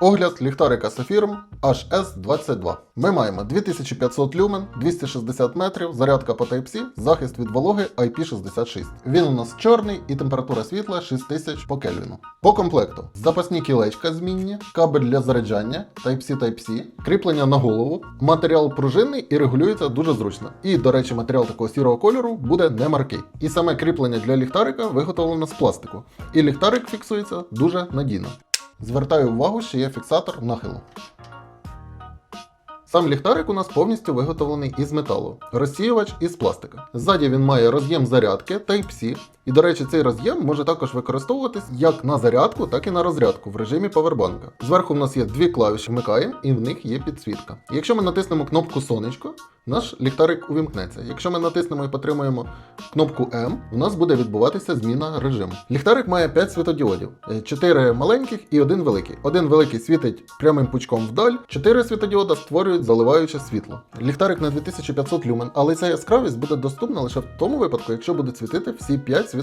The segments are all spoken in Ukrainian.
Огляд ліхтарика Sofirm HS22. Ми маємо 2500 люмен, 260 метрів, зарядка по Type-C, захист від вологи IP66. Він у нас чорний і температура світла 6000 по Кельвіну. По комплекту запасні кілечка змінні, кабель для заряджання Type-C Type-C, кріплення на голову, матеріал пружинний і регулюється дуже зручно. І, до речі, матеріал такого сірого кольору буде не маркий. І саме кріплення для ліхтарика виготовлено з пластику. І ліхтарик фіксується дуже надійно. Звертаю увагу, що є фіксатор нахилу. Сам ліхтарик у нас повністю виготовлений із металу, розсіювач із пластика. Ззаді він має роз'єм зарядки Type-C, і, до речі, цей роз'єм може також використовуватись як на зарядку, так і на розрядку в режимі павербанка. Зверху в нас є дві клавіші вмикаємо, і в них є підсвітка. Якщо ми натиснемо кнопку сонечко, наш ліхтарик увімкнеться. Якщо ми натиснемо і потримаємо кнопку M, у нас буде відбуватися зміна режиму. Ліхтарик має 5 світодіодів: 4 маленьких і один великий. Один великий світить прямим пучком вдаль, 4 світодіода створюють заливаюче світло. Ліхтарик на 2500 люмен, але ця яскравість буде доступна лише в тому випадку, якщо будуть світити всі 5 світодіодів.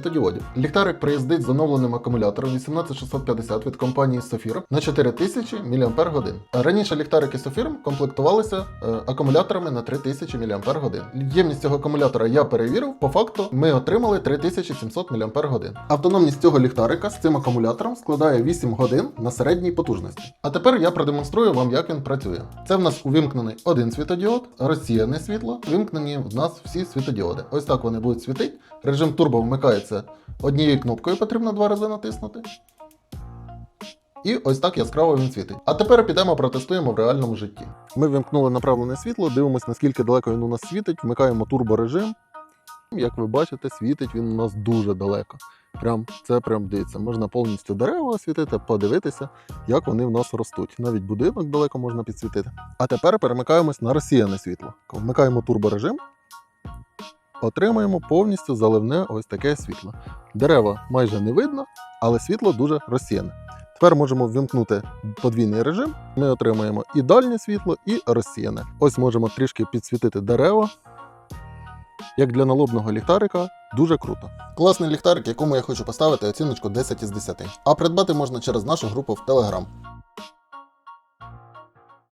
Ліхтарик приїздить з оновленим акумулятором 18650 від компанії Sofir на 4000 мАч. Раніше ліхтарики Sofir комплектувалися е, акумуляторами на 3000 мАч. Ємність цього акумулятора я перевірив. По факту ми отримали 3700 мАч. Автономність цього ліхтарика з цим акумулятором складає 8 годин на середній потужності. А тепер я продемонструю вам, як він працює. Це в нас увімкнений один світодіод, розсіяне світло, вимкнені в нас всі світодіоди. Ось так вони будуть світити. Режим турбо вмикається однією кнопкою, потрібно два рази натиснути. І ось так яскраво він світить. А тепер підемо протестуємо в реальному житті. Ми вимкнули направлене світло, дивимося, наскільки далеко він у нас світить, вмикаємо турборежим. Як ви бачите, світить він у нас дуже далеко. Прям це прям дивиться. Можна повністю дерева освітити, подивитися, як вони в нас ростуть. Навіть будинок далеко можна підсвітити. А тепер перемикаємось на розсіяне світло. Вмикаємо турборежим, отримаємо повністю заливне ось таке світло. Дерева майже не видно, але світло дуже розсіяне. Тепер можемо ввімкнути подвійний режим. Ми отримаємо і дальнє світло, і розсіяне. Ось можемо трішки підсвітити дерева. Як для налобного ліхтарика, дуже круто. Класний ліхтарик, якому я хочу поставити оціночку 10 із 10. А придбати можна через нашу групу в Telegram.